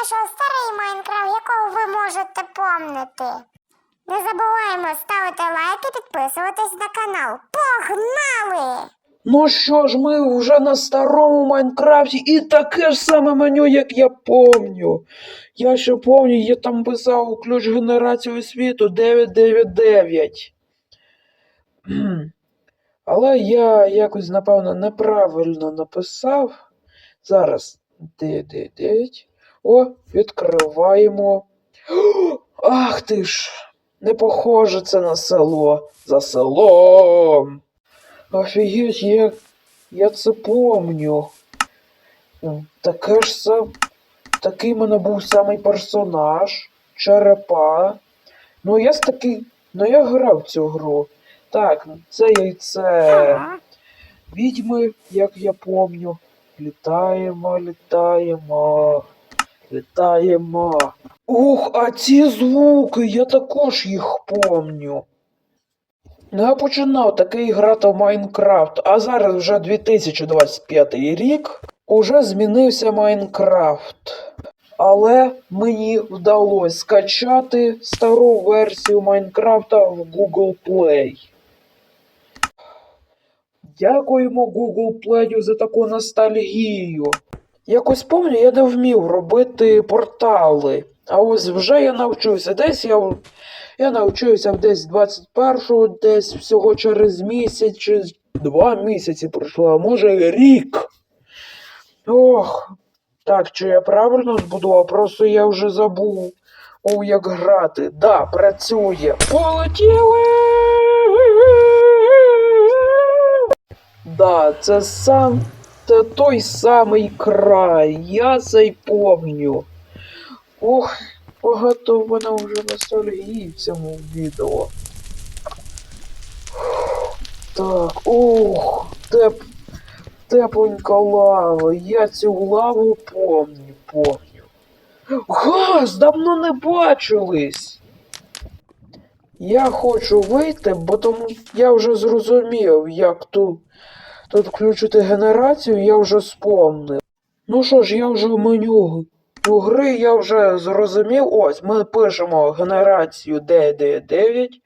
знайшов старий Майнкрафт, якого ви можете помнити. Не забуваємо ставити лайк і підписуватись на канал. Погнали! Ну що ж, ми вже на старому Майнкрафті і таке ж саме меню, як я помню. Я ще помню, я там писав ключ генерації світу 999. Але я якось, напевно, неправильно написав. Зараз 999. О, відкриваємо. Ах ти ж! Не похоже це на село. За селом. Офігеть, я, я це помню. Таке ж сам. Такий в мене був самий персонаж. Черепа. Ну, я з такий. Ну я грав цю гру. Так, це яйце відьми, як я помню. Літаємо, літаємо. Літаємо. Ух, а ці звуки, я також їх помню. Ну, я починав такий грати в Майнкрафт, а зараз вже 2025 рік уже змінився Майнкрафт. Але мені вдалося скачати стару версію Майнкрафта в Google Play. Дякуємо Google Play за таку ностальгію. Якось помню, я не вмів робити портали. А ось вже я навчився. Десь я я навчився десь 21-го, десь всього через місяць чи два місяці пройшло, а може рік. Ох, так, чи я правильно збудував, просто я вже забув. О, як грати. Да, працює. Полетіли! Да, це сам. Це той самий край. Я цей помню. Ох, багато в мене вже ностальгії в цьому відео. Так, ох, теп, тепленька лава. Я цю лаву помню, помню. Газ, давно не бачились. Я хочу вийти, бо тому я вже зрозумів, як тут, тут включити генерацію, я вже спомнив. Ну що ж, я вже в меню у гри я вже зрозумів. Ось ми пишемо генерацію 999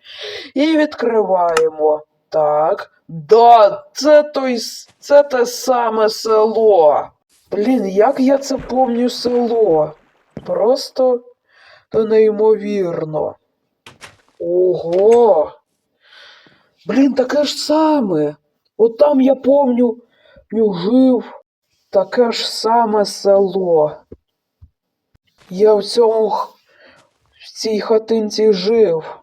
і відкриваємо. Так. Да, це той це те саме село. Блін, як я це помню село? Просто то неймовірно. Ого. Блін, таке ж саме. От там я помню, жив таке ж саме село. Я в цьому в цій хатинці жив.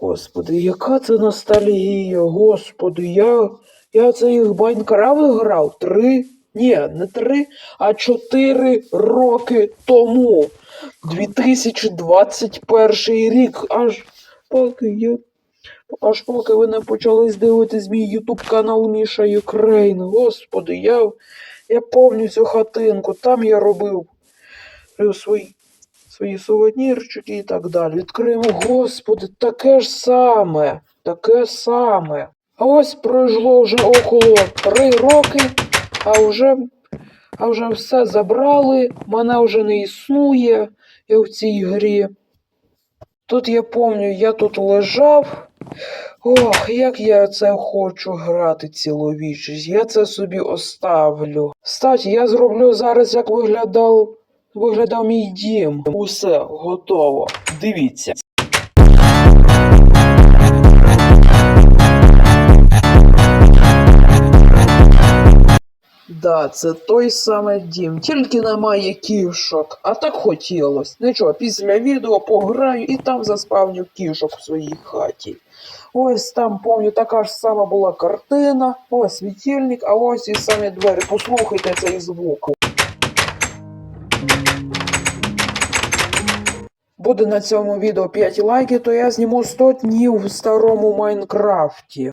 Господи, яка це ностальгія, господи, я, я цей Майнкрафт грав три, ні, не три, а чотири роки тому. 2021 рік, аж поки я. Аж поки ви не почали дивитись мій ютуб канал Міша Юкрейн. Господи, я, я помню цю хатинку, там я робив е, свої, свої сувенірчики і так далі. Відкриємо, господи, таке ж саме, таке саме. А ось пройшло вже около три роки, а вже, а вже все забрали, мене вже не існує я в цій грі. Тут я помню, я тут лежав. Ох, як я це хочу грати цілу вічність. Я це собі оставлю. Статі, я зроблю зараз, як виглядав, виглядав мій дім. Усе готово. Дивіться. Да, це той самий дім, тільки немає кішок, а так хотілось. Нічого, після відео пограю і там заспавню кішок в своїй хаті. Ось там, помню, така ж сама була картина, ось світильник, а ось і самі двері. Послухайте цей звук. Буде на цьому відео 5 лайків, то я зніму 100 днів в старому Майнкрафті.